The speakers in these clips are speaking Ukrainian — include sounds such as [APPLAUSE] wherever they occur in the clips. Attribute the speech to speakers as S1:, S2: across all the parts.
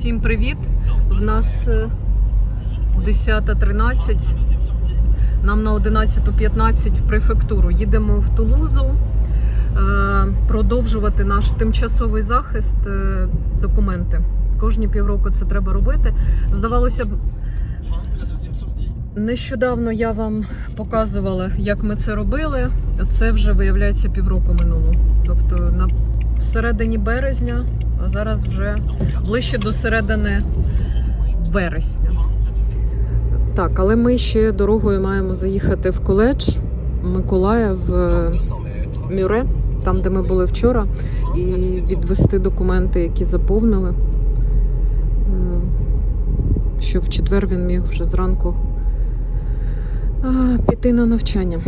S1: Всім привіт! В нас е, 10.13. Нам на 11.15 в префектуру. Їдемо в Тулузу е, продовжувати наш тимчасовий захист, е, документи. Кожні півроку це треба робити. Здавалося б, нещодавно я вам показувала, як ми це робили. Це вже виявляється півроку минуло. Тобто на всередині березня, а зараз вже ближче до середини вересня. Так, але ми ще дорогою маємо заїхати в коледж Миколая в е, Мюре, там, де ми були вчора, і відвести документи, які заповнили, е, щоб в четвер він міг вже зранку піти на навчання.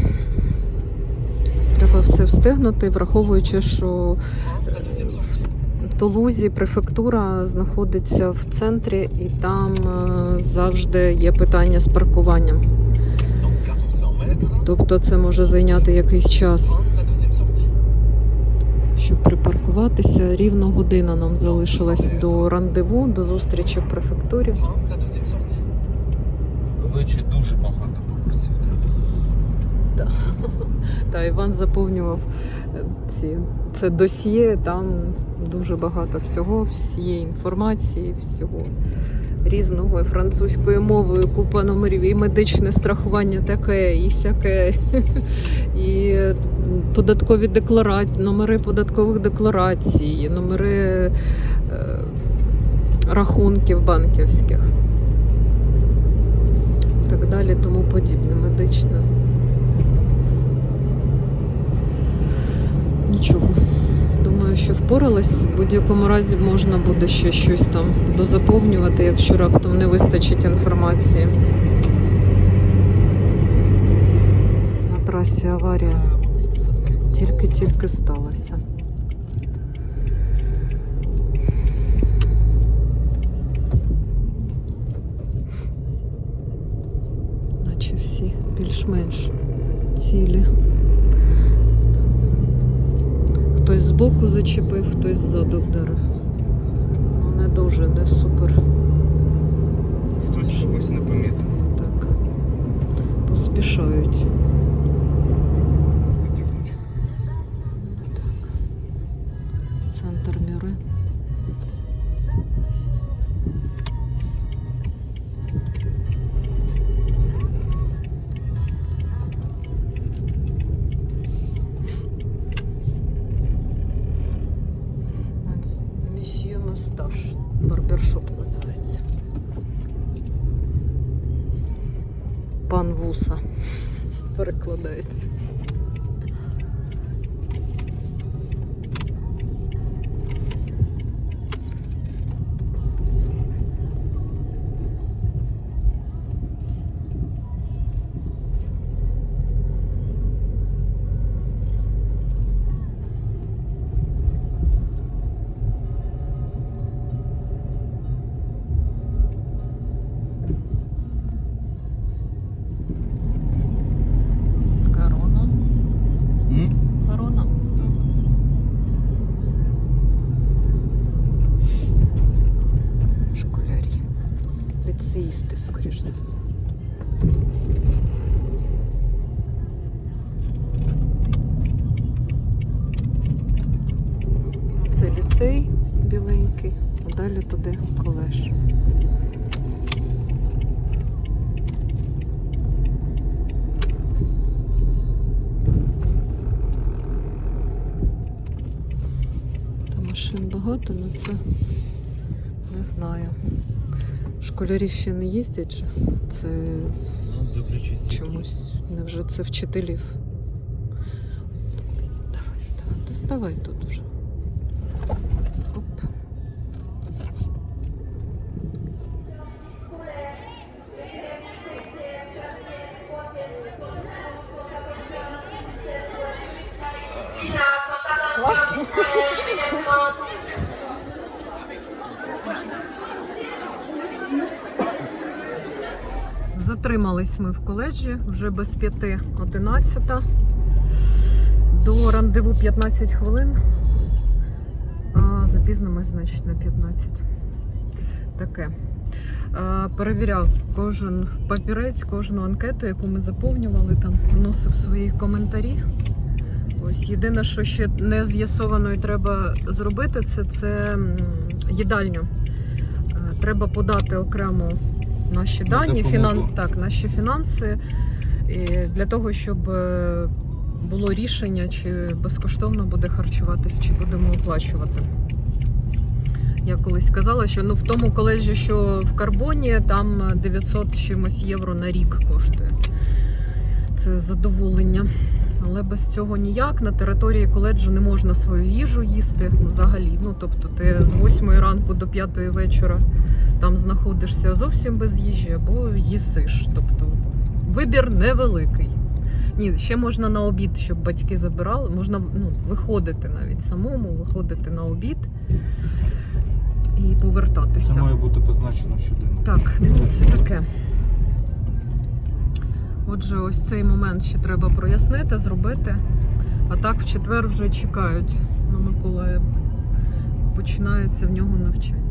S1: Треба все встигнути, враховуючи, що Тулузі префектура знаходиться в центрі, і там е, завжди є питання з паркуванням. Тобто це може зайняти якийсь час, щоб припаркуватися. Рівно година нам залишилась до рандеву, до зустрічі в префектурі.
S2: Колечі дуже багато попросів треба. [LAUGHS]
S1: Та Іван заповнював ці це досьє, там дуже багато всього, всієї інформації, всього різного французькою мовою, купа номерів, і медичне страхування таке, і сяке, [LAUGHS] і податкові декларації, номери податкових декларацій, номери е, рахунків банківських. Так далі, тому подібне, медичне. Нічого. Що впоралась. В будь-якому разі можна буде ще щось там дозаповнювати, якщо раптом не вистачить інформації. На трасі аварія тільки-тільки сталася. Наче всі більш-менш цілі. Хтось збоку зачепив, хтось ззаду вдарив. Не дуже, не супер.
S2: Хтось когось не помітив.
S1: Так. Поспішають. Це не знаю. Школярі ще не їздять. Це
S2: Ну,
S1: чомусь. Невже це вчителів? Давай, ставай, ставай тут вже. Затримались ми в коледжі вже без п'яти одинадцята. До рандеву 15 хвилин. А запізнимось, значить, на 15. таке. Перевіряв кожен папірець, кожну анкету, яку ми заповнювали, там вносив свої коментарі. Ось єдине, що ще не з'ясовано і треба зробити, це, це їдальню. Треба подати окремо наші дані, фінан... так, наші фінанси і для того, щоб е, було рішення, чи безкоштовно буде харчуватись, чи будемо оплачувати. Я колись казала, що ну в тому коледжі, що в карбоні, там 900 чимось євро на рік коштує. Це задоволення. Але без цього ніяк. На території коледжу не можна свою їжу їсти взагалі. Ну тобто, ти з 8 ранку до 5 вечора там знаходишся зовсім без їжі або їсиш. Тобто вибір невеликий. Ні, ще можна на обід, щоб батьки забирали. Можна ну, виходити навіть самому, виходити на обід і повертатися.
S2: Це має бути позначено щоденно.
S1: Так, ну це таке. Отже, ось цей момент ще треба прояснити, зробити. А так в четвер вже чекають на Миколая. Починається в нього навчання.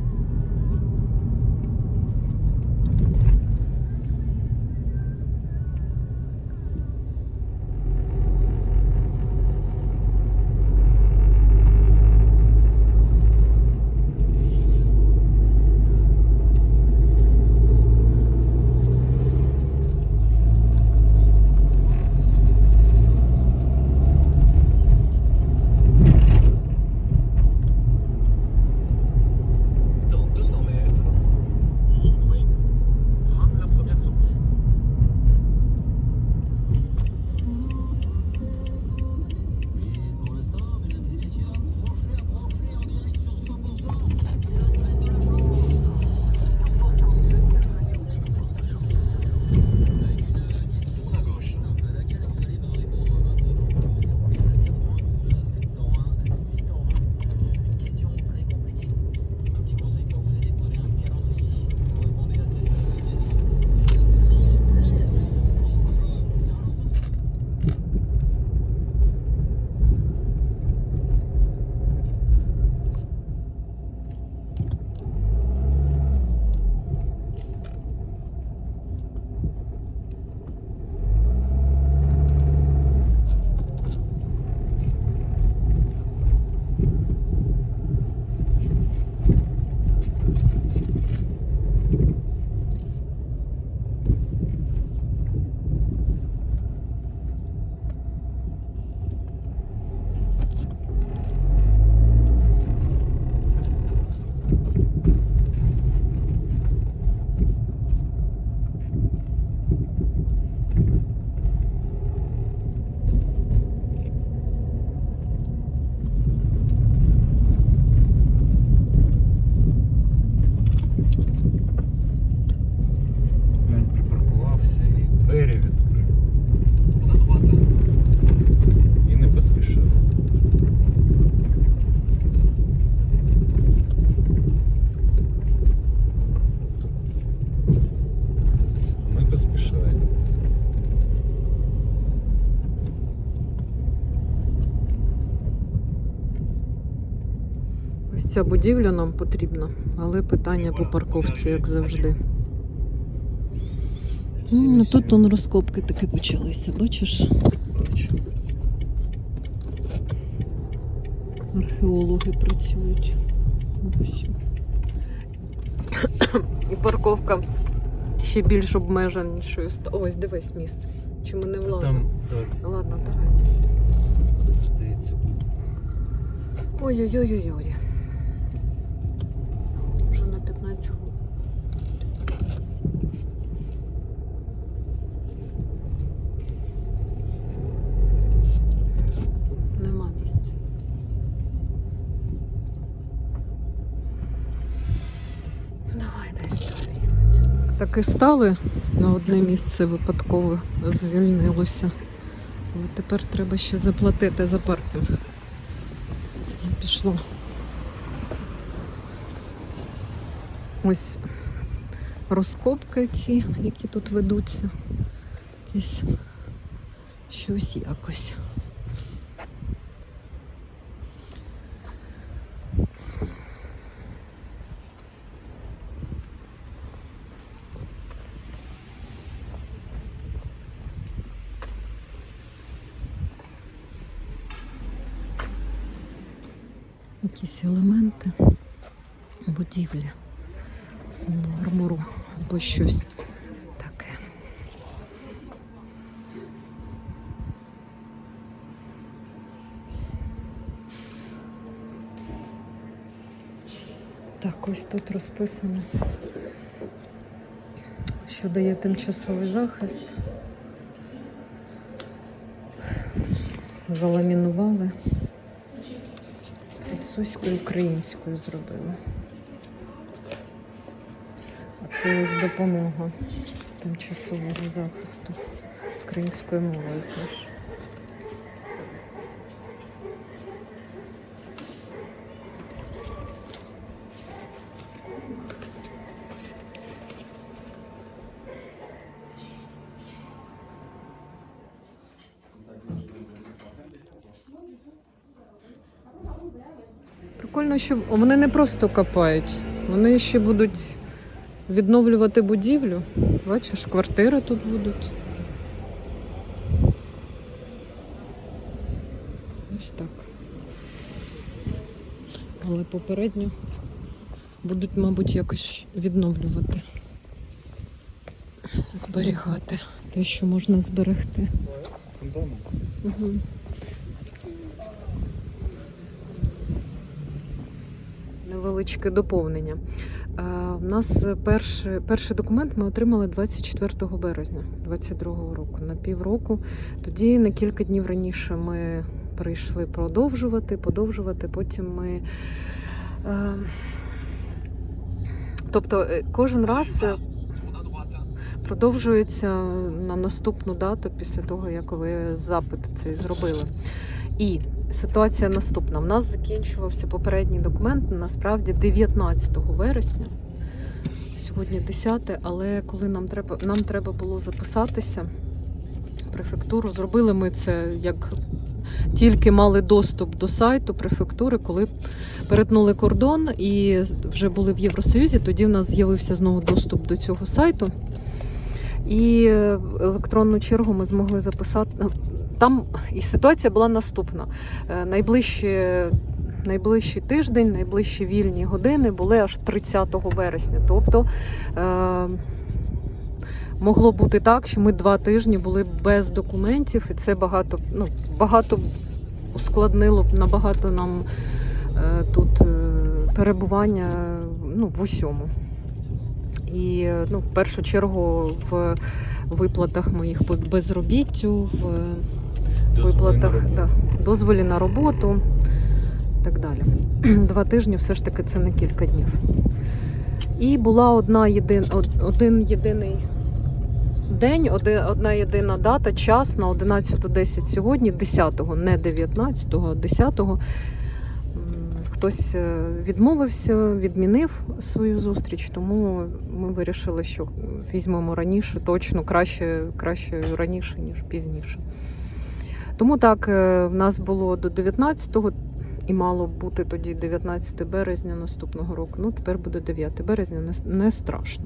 S2: Двері відкрив. І не поспішав. Ми поспішаємо.
S1: Ось ця будівля нам потрібна, але питання по парковці, як завжди. Ну, тут он розкопки таки почалися, бачиш? Археологи працюють. Ось. І парковка ще більш обмеженішою. Ось, дивись місце. Чи ми не влазимо?
S2: Там, так,
S1: Ладно, давай.
S2: здається,
S1: Ой-ой-ой-ой-ой. Вже на 15 хвилин. запізнилась. Нема місця. Давай десь далі. Так і стали на одне місце випадково звільнилося. Але тепер треба ще заплатити за паркінг. Я пішла. Ось розкопки ці, які тут ведуться. Якесь щось якось. Якісь елементи будівлі з мармуру або щось таке. Так, ось тут розписано, що дає тимчасовий захист. Заламінували. Французькою українською зробили. А це ось допомога тимчасового захисту українською мовою теж. Прикольно, що вони не просто копають, вони ще будуть відновлювати будівлю. Бачиш, квартири тут будуть. Ось так. Але попередньо будуть, мабуть, якось відновлювати, зберігати те, що можна зберегти. Угу. Невеличке доповнення. Е, У нас перший, перший документ ми отримали 24 березня 2022 року на півроку. Тоді на кілька днів раніше ми прийшли продовжувати, подовжувати. Потім ми. Е, тобто е, кожен раз е, продовжується на наступну дату після того, як ви запит цей зробили. І ситуація наступна: У нас закінчувався попередній документ насправді 19 вересня. Сьогодні 10, але коли нам треба, нам треба було записатися префектуру, зробили ми це як тільки мали доступ до сайту префектури, коли перетнули кордон і вже були в Євросоюзі, тоді в нас з'явився знову доступ до цього сайту. І е, електронну чергу ми змогли записати. Там і ситуація була наступна. Е, Найближчі, найближчий тиждень, найближчі вільні години були аж 30 вересня. Тобто е, могло бути так, що ми два тижні були без документів, і це багато, ну, багато ускладнило б набагато нам е, тут е, перебування ну, в усьому. І е, ну, в першу чергу в виплатах моїх по безробіттю, в виплатах да, дозволі на роботу і так далі. [CLEARS THROAT] Два тижні все ж таки це не кілька днів. І була одна єдин, один єдиний день, одна єдина дата, час на 11.10 сьогодні, 10-го, не 19-го, а 10-го. Хтось е, відмовився, відмінив свою зустріч, тому ми вирішили, що візьмемо раніше, точно краще, краще раніше, ніж пізніше. Тому так, е, в нас було до 19-го і мало бути тоді 19 березня наступного року. Ну, тепер буде 9 березня, не, страшно.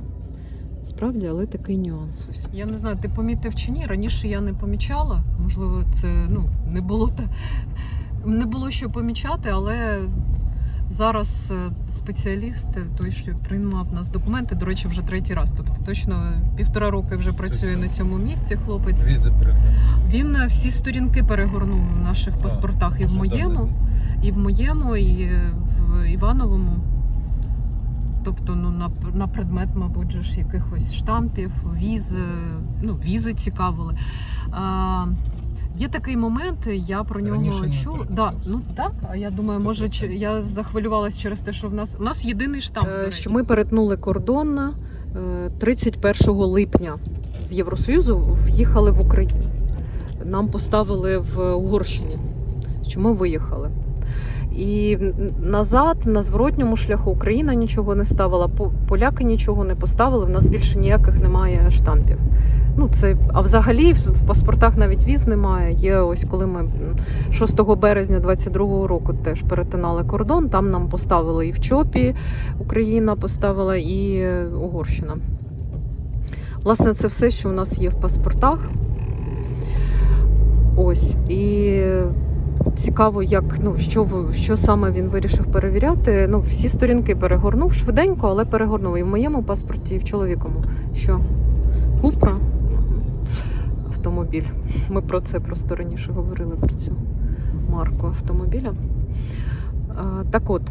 S1: Справді, але такий нюанс ось. Я не знаю, ти помітив чи ні? Раніше я не помічала. Можливо, це ну, не було та не було що помічати, але зараз е, спеціаліст, е, той, що приймав нас документи, до речі, вже третій раз. Тобто точно півтора роки вже працює на цьому місці хлопець.
S2: Візи переглянули.
S1: Він е, всі сторінки перегорнув в наших паспортах і в моєму, і в моєму, і в Івановому. Тобто, ну, на, на предмет, мабуть, ж якихось штампів, віз, ну, візи цікавили. А, є такий момент, я про нього
S2: Раніше
S1: чула. Да, ну так, а я думаю, може, чи-
S2: 100%.
S1: я захвилювалась через те, що в нас, у нас єдиний штамп. Е, що ми перетнули кордон е, 31 липня з Євросоюзу, в'їхали в Україну. Нам поставили в Угорщині, що ми виїхали. І назад, на зворотньому шляху, Україна нічого не ставила, поляки нічого не поставили. В нас більше ніяких немає штампів. Ну, це, а взагалі в паспортах навіть віз немає. Є ось коли ми 6 березня 22-го року теж перетинали кордон. Там нам поставили і в ЧОПі Україна поставила, і Угорщина. Власне, це все, що у нас є в паспортах. Ось. І цікаво, як ну що що саме він вирішив перевіряти. Ну, всі сторінки перегорнув швиденько, але перегорнув. І в моєму паспорті, і в чоловікому. Що? Купра? Автомобіль. Ми про це просто раніше говорили про цю марку автомобіля. Так от,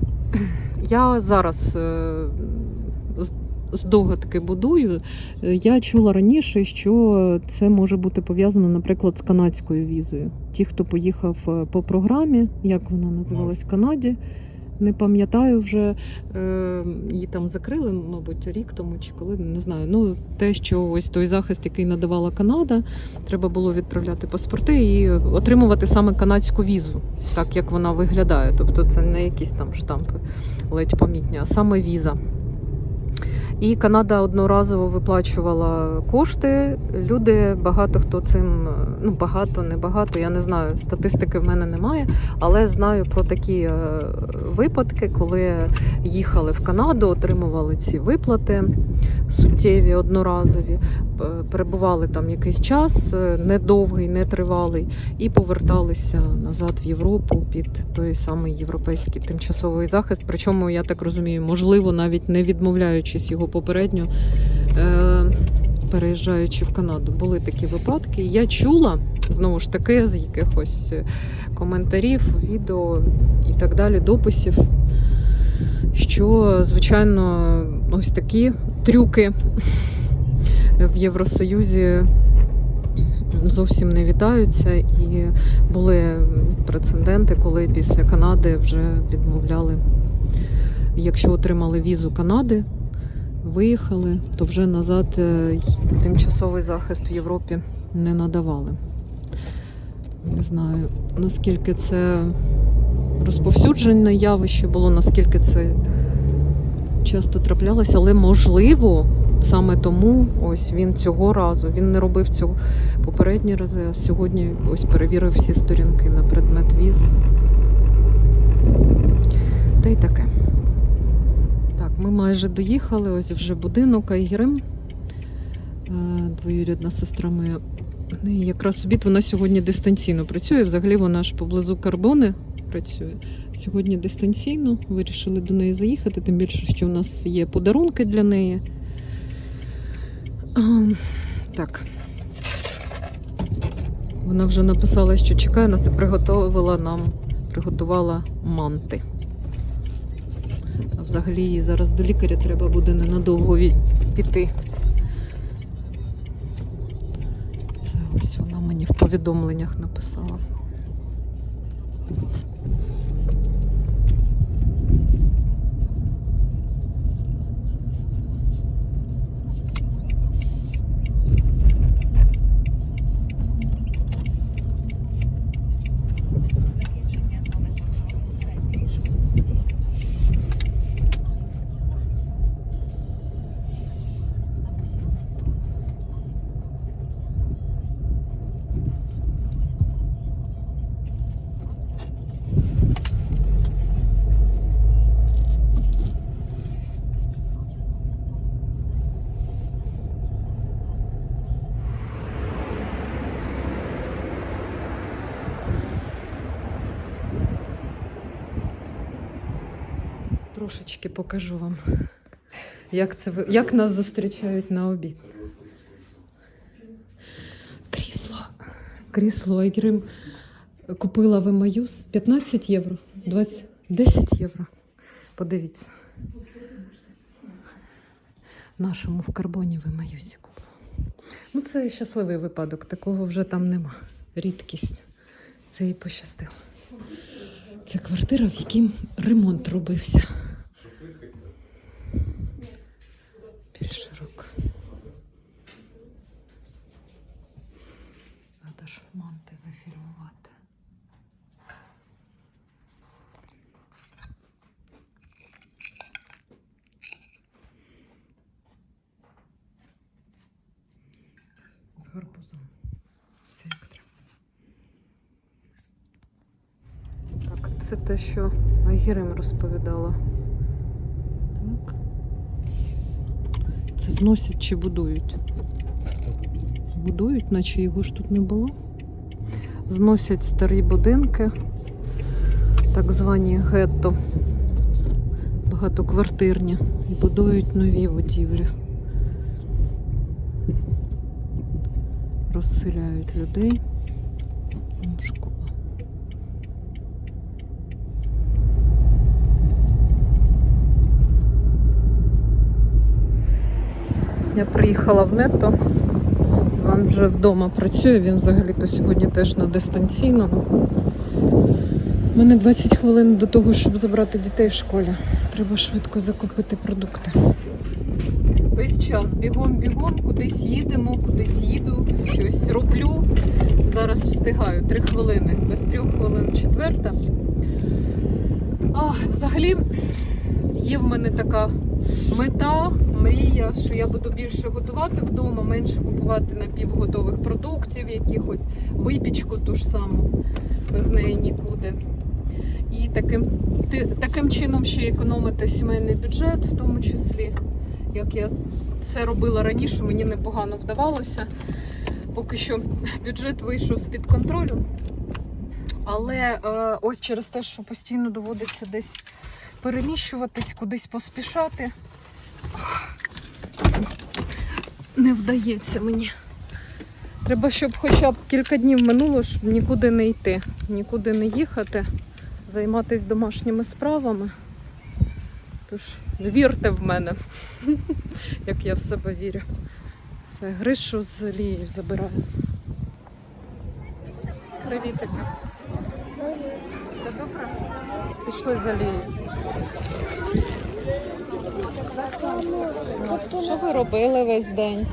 S1: я зараз е, здогадки будую. Я чула раніше, що це може бути пов'язано, наприклад, з канадською візою. Ті, хто поїхав е, по програмі, як вона називалась в Канаді, не пам'ятаю вже. Е, її там закрили, мабуть, рік тому чи коли не знаю. Ну, те, що ось той захист, який надавала Канада, треба було відправляти паспорти і отримувати саме канадську візу, так як вона виглядає. Тобто це не якісь там штампи ледь помітні, а саме віза. І Канада одноразово виплачувала кошти. Люди, багато хто цим, ну багато, не багато, я не знаю, статистики в мене немає, але знаю про такі е, випадки, коли їхали в Канаду, отримували ці виплати суттєві, одноразові, перебували там якийсь час, е, недовгий, нетривалий, і поверталися назад в Європу під той самий європейський тимчасовий захист. Причому, я так розумію, можливо, навіть не відмовляючись його попередньо, е, переїжджаючи в Канаду. Були такі випадки. Я чула знову ж таки з якихось е, коментарів, відео і так далі, дописів. Що, звичайно, ось такі трюки в Євросоюзі зовсім не вітаються, і були прецеденти, коли після Канади вже відмовляли, якщо отримали візу Канади, виїхали, то вже назад е, тимчасовий захист в Європі не надавали. Не знаю, наскільки це розповсюджене явище було, наскільки це часто траплялося, але можливо, саме тому ось він цього разу він не робив цього попередні рази, а сьогодні ось перевірив всі сторінки на предмет віз. Та й таке. Ми майже доїхали, ось вже будинок Айгерим. Е, Двоюрідна сестра моя. в неї Якраз обід вона сьогодні дистанційно працює. Взагалі вона ж поблизу Карбони працює. Сьогодні дистанційно вирішили до неї заїхати, тим більше, що в нас є подарунки для неї. А, так. Вона вже написала, що чекає нас і приготувала нам, приготувала манти. Взагалі їй зараз до лікаря треба буде ненадовго піти. Це ось вона мені в повідомленнях написала. Трошечки покажу вам, як, це, ви- як нас зустрічають на обід. Крісло. Крісло Айгрим купила в Емаюс 15 євро. 20, 10 євро. Подивіться. Нашому в карбоні в Емаюсі купила. Ну, це щасливий випадок, такого вже там нема. Рідкість. Це їй пощастило. Це квартира, в якій ремонт робився. Більш широко. Треба ж манти зафільмувати. З гарбузом. Все як треба. Так, це те, що Айгірим розповідала. Так. Це зносять чи будують? Будують, наче його ж тут не було. Зносять старі будинки так звані гетто, багатоквартирні, і будують нові будівлі. Розселяють людей. Я приїхала в нетто. Іван вже вдома працює, він взагалі-то сьогодні теж на дистанційному. У мене 20 хвилин до того, щоб забрати дітей в школі. Треба швидко закупити продукти. Весь час бігом-бігом, кудись їдемо, кудись їду, щось роблю. Зараз встигаю три хвилини, без трьох хвилин четверта. А, взагалі є в мене така мета, мрія, що я буду більше готувати вдома, менше купувати напівготових продуктів, якихось випічку ту ж саму, без неї нікуди. І таким, таким чином ще економити сімейний бюджет, в тому числі. Як я це робила раніше, мені непогано вдавалося. Поки що бюджет вийшов з-під контролю. Але е, ось через те, що постійно доводиться десь переміщуватись, кудись поспішати. Не вдається мені. Треба, щоб хоча б кілька днів минуло, щоб нікуди не йти, нікуди не їхати, займатися домашніми справами. Тож вірте в мене, [LAUGHS] як я в себе вірю. Це Гришу з Лією забираю. Привітики. Все добре? Пішли за Лією. Що ви робили весь день?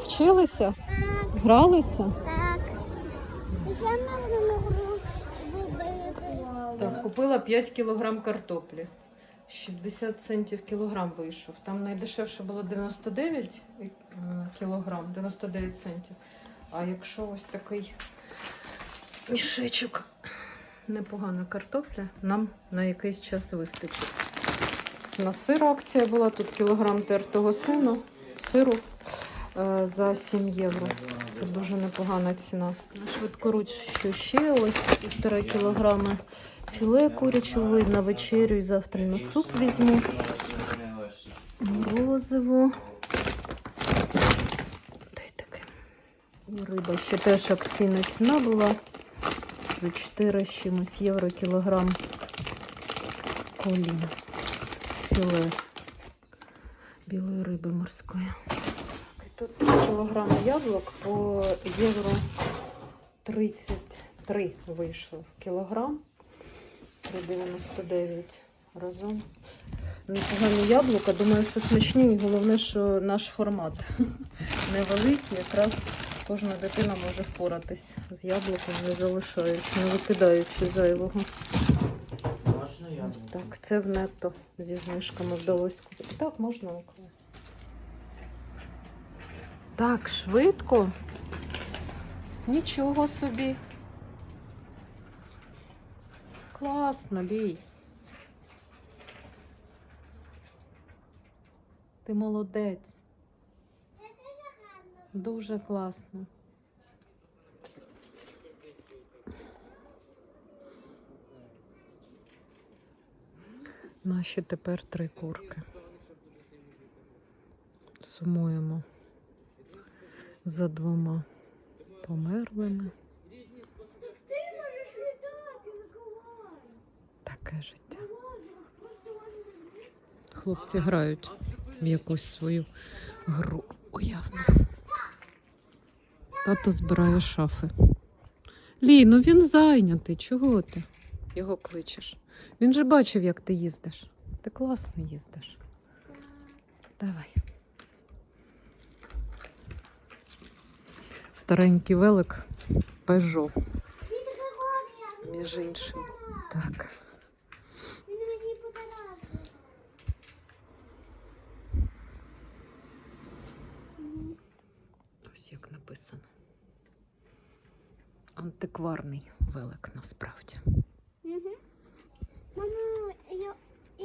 S1: Вчилися? Гралися?
S3: Так. Я.
S1: Так, купила 5 кілограм картоплі. 60 центів кілограм вийшов. Там найдешевше було 99 е, кілограм, 99 центів. А якщо ось такий мішечок, непогана картопля, нам на якийсь час вистачить. На сиру акція була, тут кілограм тертого сину, сиру е, за 7 євро. Це дуже непогана ціна. Швидкоруч, що ще ось півтора кілограми філе курячого на вечерю і завтра на суп візьму. Морозиво. Дай таке. Риба ще теж акційна ціна була. За 4 з чимось євро кілограм колін. Філе білої риби морської. І Тут кілограм яблук по євро 33 вийшов кілограм. 3,99 разом. Непогані яблука, думаю, що смачні. І головне, що наш формат [LAUGHS] невеликий, якраз кожна дитина може впоратись з яблуком, не залишаючи, не викидаючи зайвого. Ось так. Це в нетто зі знижками вдалося купити. Так, можна Микола. Так, швидко. Нічого собі. Класно, Лій. Ти молодець. Дуже класно. Наші тепер три курки. Сумуємо за двома померлими.
S3: Ти можеш літати, Миколай.
S1: Таке життя. Хлопці грають в якусь свою гру уявну. Тато збирає шафи. Лі, ну він зайнятий. Чого ти його кличеш? Він же бачив, як ти їздиш. Ти класно їздиш. Давай. Старенький велик Peugeot, між іншим. Так.
S3: Він мені подарував.
S1: Ось як написано. Антикварний велик насправді.
S3: Угу. Мамо, я і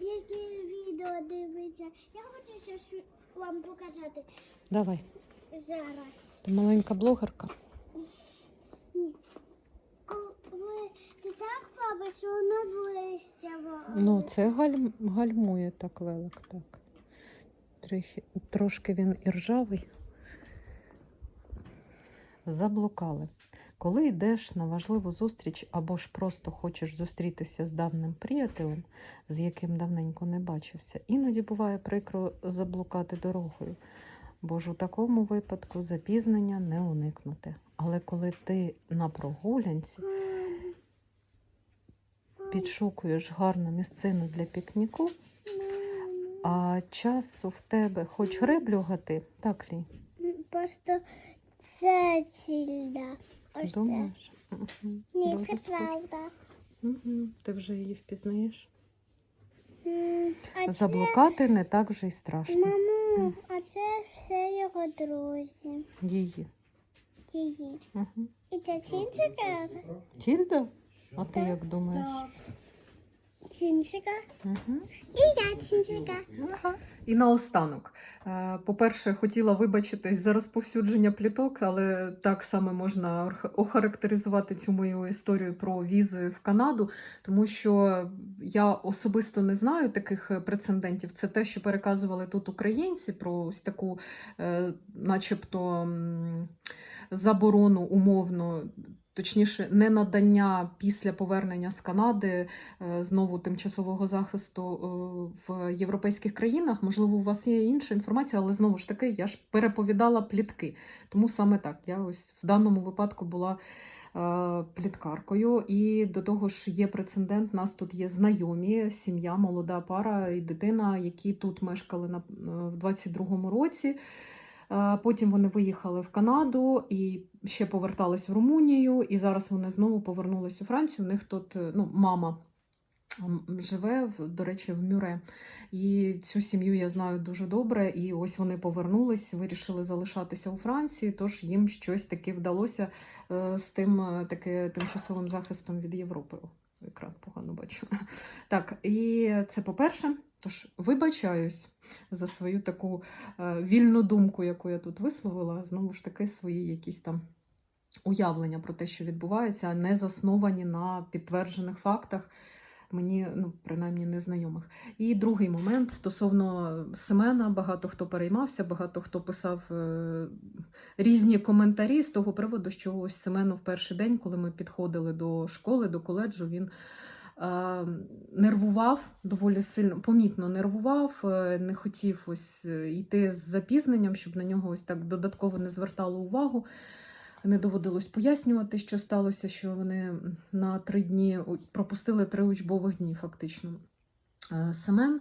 S3: які відео дивиться. Я хочу щось вам показати
S1: Давай.
S3: зараз.
S1: Ти маленька блогерка.
S3: Ко- що воно ближче.
S1: Ну, це галь... гальмує так велик, так. Трохи, трошки він і ржавий. Заблукали. Коли йдеш на важливу зустріч або ж просто хочеш зустрітися з давним приятелем, з яким давненько не бачився, іноді буває прикро заблукати дорогою, бо ж у такому випадку запізнення не уникнути. Але коли ти на прогулянці підшукуєш гарну місцину для пікніку, а часу в тебе хоч греблю гати, так лі?
S3: Просто це цільда. Ось.
S1: Думаєш?
S3: Ні, це правда.
S1: Мгм. Ти вже її впізнаєш.
S3: А це,
S1: Заблукати не так вже й страшно.
S3: мамо, а це все його друзі.
S1: Її.
S3: Її.
S1: Угу.
S3: І це Тінчика?
S1: Тільда? А ти як думаєш?
S3: Тінчика.
S1: Угу.
S3: І я Тінчика.
S1: І наостанок. Е, По-перше, хотіла вибачитись за розповсюдження пліток, але так само можна охарактеризувати цю мою історію про візи в Канаду, тому що я особисто не знаю таких е, прецедентів. Це те, що переказували тут українці про ось таку, е, начебто, заборону умовно. Точніше, не надання після повернення з Канади е, знову тимчасового захисту е, в європейських країнах. Можливо, у вас є інша інформація, але знову ж таки, я ж переповідала плітки. Тому саме так, я ось в даному випадку була е, пліткаркою. І до того ж є прецедент. Нас тут є знайомі, сім'я, молода пара і дитина, які тут мешкали на, е, в 22-му році. Потім вони виїхали в Канаду і ще повертались в Румунію, і зараз вони знову повернулись у Францію. У них тут е, ну, мама живе, до речі, в Мюре. І цю сім'ю я знаю дуже добре. І ось вони повернулись, вирішили залишатися у Франції. Тож їм щось таке вдалося е, з тим е, таки тимчасовим захистом від Європи. Екран погано бачу. [LAUGHS] Так, і це по-перше. Тож вибачаюсь за свою таку вільну думку, яку я тут висловила, знову ж таки, свої якісь там уявлення про те, що відбувається, не засновані на підтверджених фактах, мені ну, принаймні незнайомих. І другий момент стосовно Семена, багато хто переймався, багато хто писав е, різні коментарі з того приводу, що ось Семену в перший день, коли ми підходили до школи, до коледжу, він е, нервував доволі сильно, помітно нервував, е, не хотів ось йти з запізненням, щоб на нього ось так додатково не звертало увагу. Не доводилось пояснювати, що сталося, що вони на три дні пропустили три учбових дні, фактично. Е, Семен,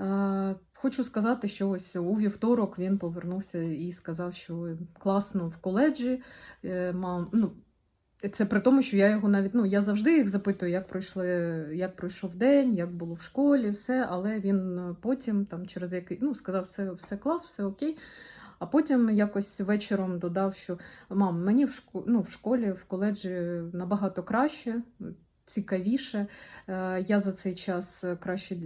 S1: е, хочу сказати, що ось у вівторок він повернувся і сказав, що класно в коледжі. е, Мав, ну, це при тому, що я його навіть ну я завжди їх запитую, як пройшли, як пройшов день, як було в школі, все. Але він потім, там через який ну сказав, все, все клас, все окей. А потім якось вечором додав, що мам, мені в школі, ну, в школі, в коледжі набагато краще, цікавіше. Е, Я за цей час краще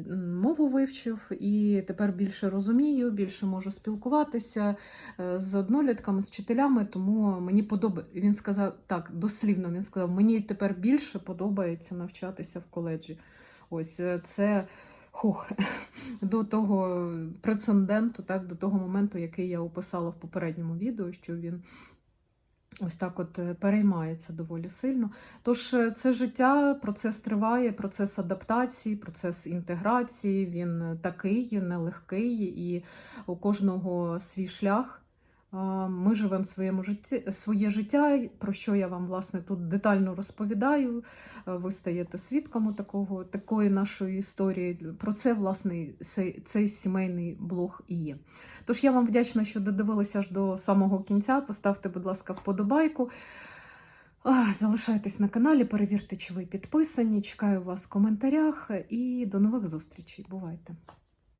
S1: мову вивчив і тепер більше розумію, більше можу спілкуватися е, з однолітками, з вчителями, тому мені подобається. Він сказав так, дослівно він сказав, мені тепер більше подобається навчатися в коледжі. Ось е, це хух, [LAUGHS] до того прецеденту, так, до того моменту, який я описала в попередньому відео, що він. Ось так от е, переймається доволі сильно. Тож е, це життя, процес триває, процес адаптації, процес інтеграції. Він е, такий, нелегкий, і у кожного свій шлях. Ми живемо своєму житті, своє життя, про що я вам власне тут детально розповідаю. Ви стаєте свідком такого, такої нашої історії. Про це, власне, цей, цей сімейний блог і є. Тож я вам вдячна, що додивилися аж до самого кінця. Поставте, будь ласка, вподобайку. Залишайтесь на каналі, перевірте, чи ви підписані. Чекаю вас в коментарях і до нових зустрічей. Бувайте!